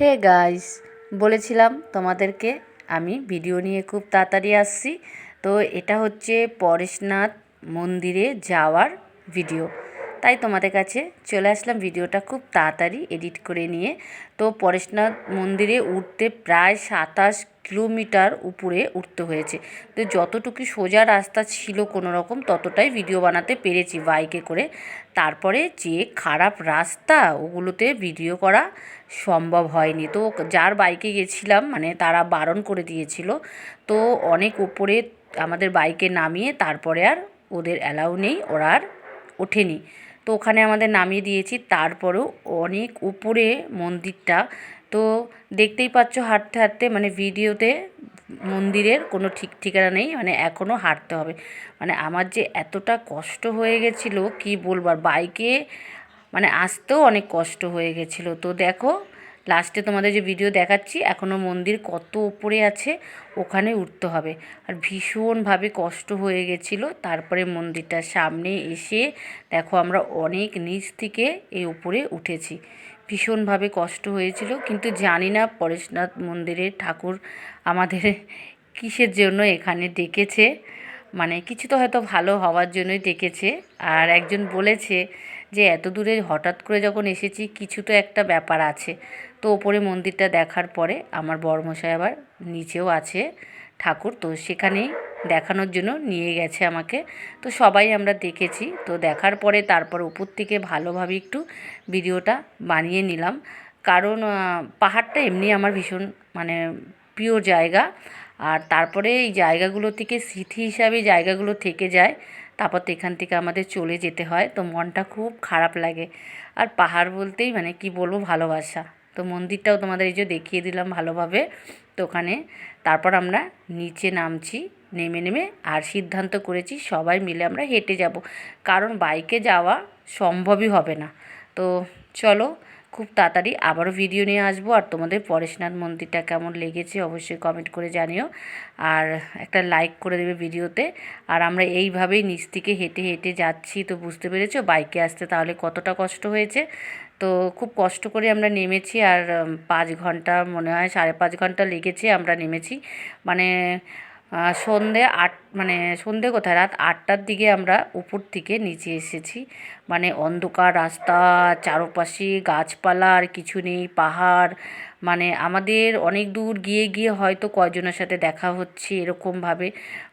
Hey guys বলেছিলাম তোমাদেরকে আমি ভিডিও নিয়ে খুব তাড়াতাড়ি আসছি। তো এটা হচ্ছে পরেশনাথ মন্দিরে যাওয়ার ভিডিও তাই তোমাদের কাছে চলে আসলাম ভিডিওটা খুব তাড়াতাড়ি এডিট করে নিয়ে। তো পরেশনাথ মন্দিরে উঠতে প্রায় সাতাশ কিলোমিটার উপরে উঠতে হয়েছে। তো যতটুকু সোজা রাস্তা ছিল কোনো রকম ততটাই ভিডিও বানাতে পেরেছি বাইকে করে। তারপরে যে খারাপ রাস্তা, ওগুলোতে ভিডিও করা সম্ভব হয়নি। তো যার বাইকে গেছিলাম মানে তারা বারণ করে দিয়েছিল। তো অনেক উপরে আমাদের বাইকে নামিয়ে তারপরে আর ওদের অ্যালাউ নেই, ওরা আর ওঠেনি। তো ওখানে আমাদের নামিয়ে দিয়েছি। তারপরেও অনেক উপরে মন্দিরটা। তো দেখতেই পাচ্ছ হাঁটতে হাঁটতে মানে ভিডিওতে মন্দিরের কোনো ঠিক ঠিকানা নেই মানে এখনও হাঁটতে হবে। মানে আমার যে এতটা কষ্ট হয়ে গেছিল, কি বলবার বাইকে মানে আসতেও অনেক কষ্ট হয়ে গেছিল। তো দেখো লাস্টে তোমাদের যে ভিডিও দেখাচ্ছি এখনও মন্দির কত উপরে আছে, ওখানে উঠতে হবে। আর ভীষণভাবে কষ্ট হয়ে গেছিল, তারপরে মন্দিরটার সামনে এসে দেখো আমরা অনেক নিচ থেকে এই উপরে উঠেছি। ভীষণভাবে কষ্ট হয়েছিল, কিন্তু জানি না পরেশনাথ মন্দিরের ঠাকুর আমাদের কিসের জন্য এখানে ডেকেছে। মানে কিছু তো হয়তো ভালো হওয়ার জন্যই ডেকেছে। আর একজন বলেছে যে, এত দূরে হঠাৎ করে যখন এসেছি, কিছু তো একটা ব্যাপার আছে। তো ওপরে মন্দিরটা দেখার পরে আমার বড়মশাই আবার নিচেও আছে ঠাকুর, তো সেখানেই দেখানোর জন্য নিয়ে গেছে আমাকে। তো সবাই আমরা দেখেছি। তো দেখার পরে তারপর উপর থেকে ভালোভাবে একটু ভিডিওটা বানিয়ে নিলাম। কারণ পাহাড়টা এমনি আমার ভীষণ মানে প্রিয় জায়গা। আর তারপরে এই জায়গাগুলো থেকে স্মৃতি হিসাবে জায়গাগুলো থেকে যায়, তারপর তো এখান থেকে আমাদের চলে যেতে হয়। তো মনটা খুব খারাপ লাগে। আর পাহাড় বলতেই মানে কি বলব, ভালোবাসা। তো মন্দিরটাও তোমাদের এই যে দেখিয়ে দিলাম ভালোভাবে। তো ওখানে তারপর আমরা নিচে নামছি, নেমে নেমে আর সিদ্ধান্ত করেছি সবাই মিলে আমরা হেঁটে যাব। কারণ বাইকে যাওয়া সম্ভবই হবে না। তো চলো খুব তাড়াতাড়ি আবারও ভিডিও নিয়ে আসব। আর তোমাদের পরেশনাথ মন্দিরটা কেমন লেগেছে অবশ্যই কমেন্ট করে জানিও। আর একটা লাইক করে দেবে ভিডিওতে আর আমরা এইভাবেই নিচ থেকে হেঁটে হেঁটে যাচ্ছি, তো বুঝতে পেরেছ? বাইকে আসতে তাহলে কতটা কষ্ট হয়েছে? তো খুব কষ্ট করে আমরা নেমেছি। আর পাঁচ ঘণ্টা মনে হয়, সাড়ে পাঁচ ঘণ্টা লেগেছে আমরা নেমেছি। মানে সন্ধে আট মানে সন্ধে কোথায়? রাত আটটার দিকে আমরা উপর থেকে নিচে এসেছি। মানে অন্ধকার রাস্তা, চারপাশে গাছপালা, আর কিছু নেই, পাহাড়। মানে আমাদের অনেক দূর গিয়ে গিয়ে হয়তো কয়জনের সাথে দেখা হচ্ছে এরকমভাবে।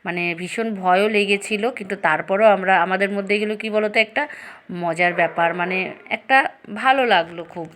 মানে ভীষণ ভয়ও লেগেছিল, কিন্তু তারপরেও আমরা, আমাদের মধ্যে এগুলো কী বলতো? একটা মজার ব্যাপার মানে একটা ভালো লাগল খুব।